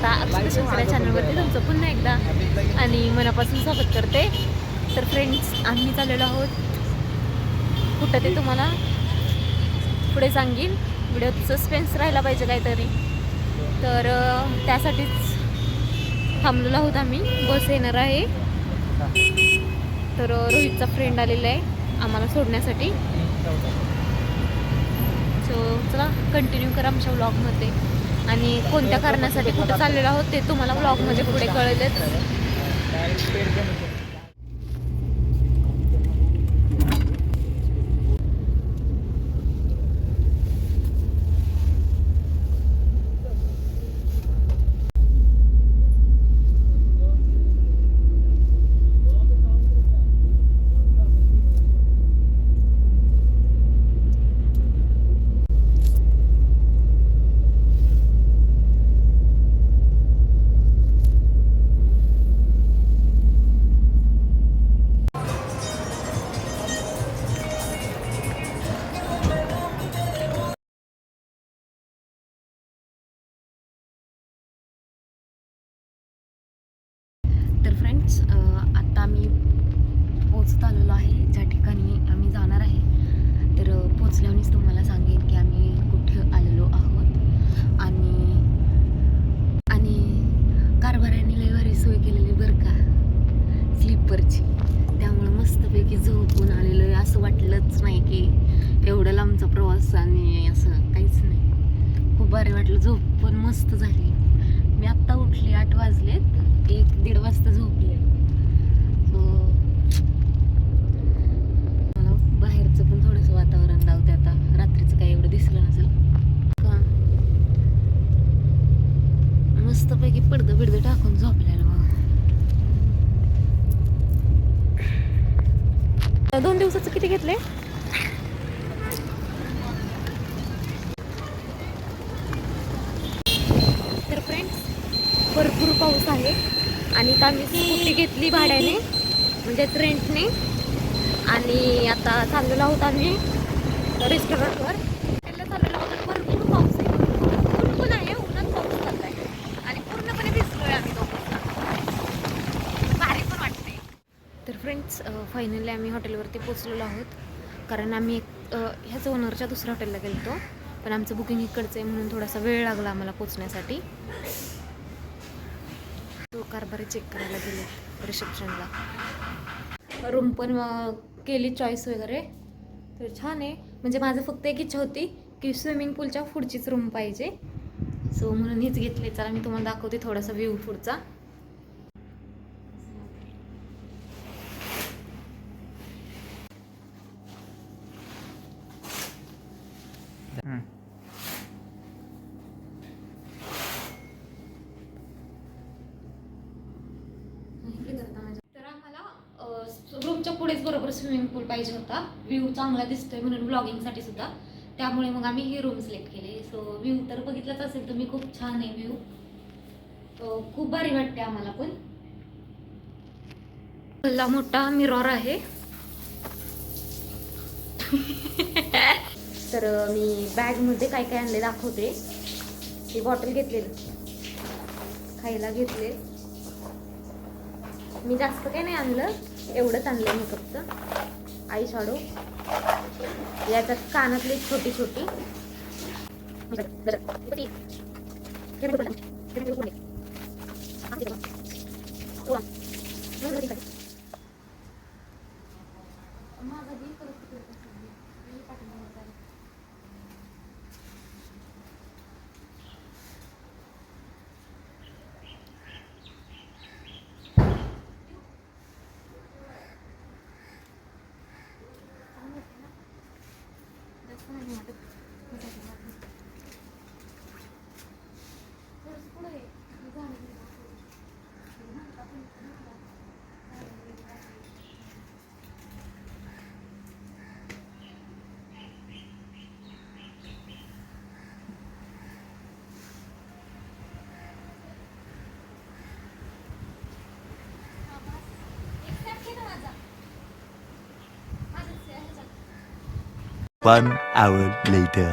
आता आहे अक्षता चॅनलवरती तुमचं पुन्हा एकदा आणि मनापासून स्वागत करते. तर फ्रेंड्स आम्ही चाललेलो आहोत कुठं ते तुम्हाला पुढे सांगेन. व्हिडिओत सस्पेन्स राहायला पाहिजे काहीतरी. तर त्यासाठीच थांबलेलो आहोत आम्ही. बस येणार आहे. तर रोहितचा फ्रेंड आलेला आहे आम्हाला सोडण्यासाठी. सो चला कंटिन्यू करा आमच्या व्लॉगमध्ये आणि कोणत्या कारणासाठी कुठं चाललेलो आहोत ते तुम्हाला ब्लॉगमध्ये पुढे कळेलच. फ्रेंड्स आत्ता आम्ही पोचत आलेलो आहे. ज्या ठिकाणी आम्ही जाणार आहे तर पोचल्यानेच तुम्हाला सांगेन की आम्ही कुठे आलेलो आहोत. आणि आणि कारभाराने लय भारी सोय केलेली बरं का स्लीपरची. त्यामुळं मस्तपैकी झोपून आलेलो आहे. असं वाटलंच नाही की एवढं लांबचा प्रवास आणि असं काहीच नाही. खूप भारी वाटलं. झोप पण मस्त झाली. आत्ता आठ वाजलेत. एक दीड वाजता झोपले. सो मला बाहेरचं पण थोडंसं वातावरण लावते आता. रात्रीचं काही एवढं दिसलं नसेल. का? मस्तपैकी पडदं बिडदं टाकून झोपलेलं बाबा दोन दिवसाचं किती घेतले तर फ्रेंड्स भरपूर पाऊस आहे. आणि इथं आम्ही स्कूटी घेतली भाड्याने म्हणजेच रेंटने आणि आता चाललेलो आहोत आम्ही रेस्टॉरंटवर हॉटेलला चाललेलो आहोत भरपूर पाऊस आहे. ऊन पण आहे उन्हात पाऊस आणि पूर्णपणे भिजलोय आम्ही दोघं भारी पण वाटते तर फ्रेंड्स फायनली आम्ही हॉटेलवरती पोचलेलो आहोत. कारण आम्ही एक ह्याच ओनरच्या दुसऱ्या हॉटेलला गेलो पण आमचं बुकिंग इकडचं आहे म्हणून थोडासा वेळ लागला आम्हाला पोचण्यासाठी तो चेक करायला गेले रिसेप्शनला रूम पण केली चॉईस वगैरे. तर छान आहे. म्हणजे माझं फक्त एक इच्छा होती की स्विमिंग पूलच्या पुढचीच रूम पाहिजे. सो म्हणून हीच घेतली. चला मी तुम्हाला दाखवते थोडासा व्ह्यू पुढचा तर आम्हाला रूमच्या पुढेच बरोबर स्विमिंग पूल पाहिजे होता. व्ह्यू चांगला दिसतोय म्हणून ब्लॉगिंगसाठी सुद्धा. त्यामुळे मग आम्ही ही रूम सिलेक्ट केली. सो व्ह्यू तर बघितलंच असेल तुम्ही खूप छान आहे व्ह्यू खूप भारी वाटते आम्हाला पण. हल्ला मोठा मिरॉर आहे. तर मी बॅगमध्ये काय काय आणले दाखवते. ही बॉटल घेतलेलं. खायला घेतले. मी जास्त काही नाही आणलं. एवढंच आणलं मी फक्त. आई शाडो याच्यात कानातली छोटी छोटी. One hour later.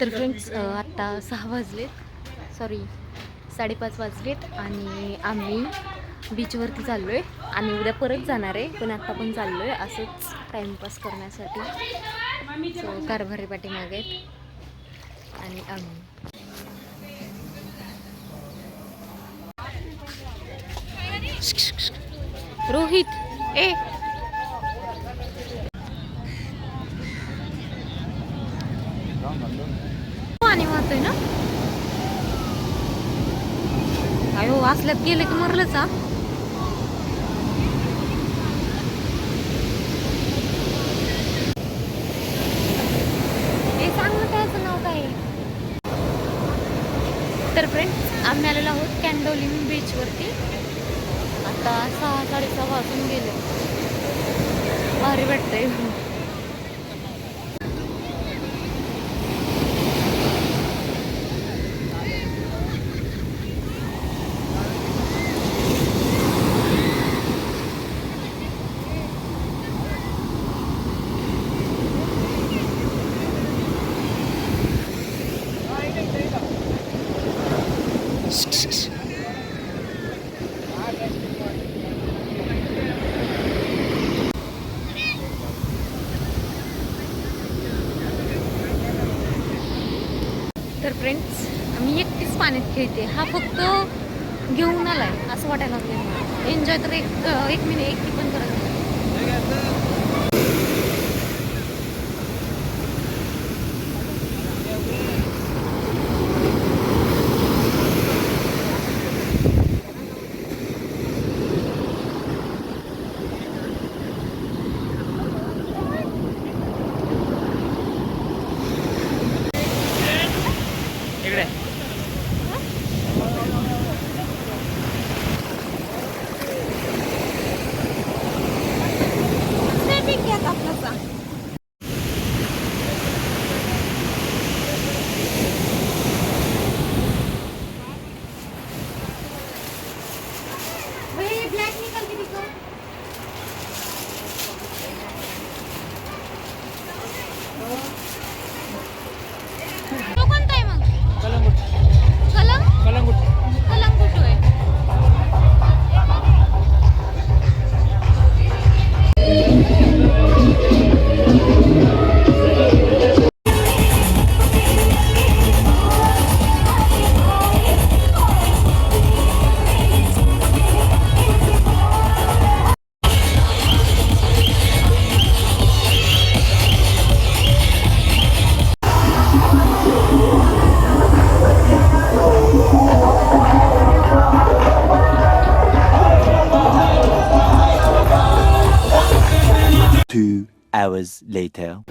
तर फ्रेंड्स आत्ता सहा वाजलेत. सॉरी साडेपाच वाजलेत आणि आम्ही बीचवरती चाललो आहे आम्ही उद्या परत जाणार आहे पण आत्ता पण चाललो आहे असंच टाईमपास करण्यासाठी. कारभारी पाठीमागे आहेत आणि आम्ही. रोहित ए. हो, पाणी वाहतोय ना? अयो असल्यात गेले की मरलंच हा ए सांग ना त्याचं नाव काय आहे? तर फ्रेंड्स आम्ही आलेलो आहोत कॅन्डोलिम बीचवरती आता सहा साडेसहा वाजून गेले. भारी वाटतंय. फ्रेंड्स मी एकटीच पाण्यात खेळते हा फक्त घेऊन आला आहे असं वाटायला लागलं एन्जॉय तर एक एक मिनिट एकटी पण करत नाही. hours later.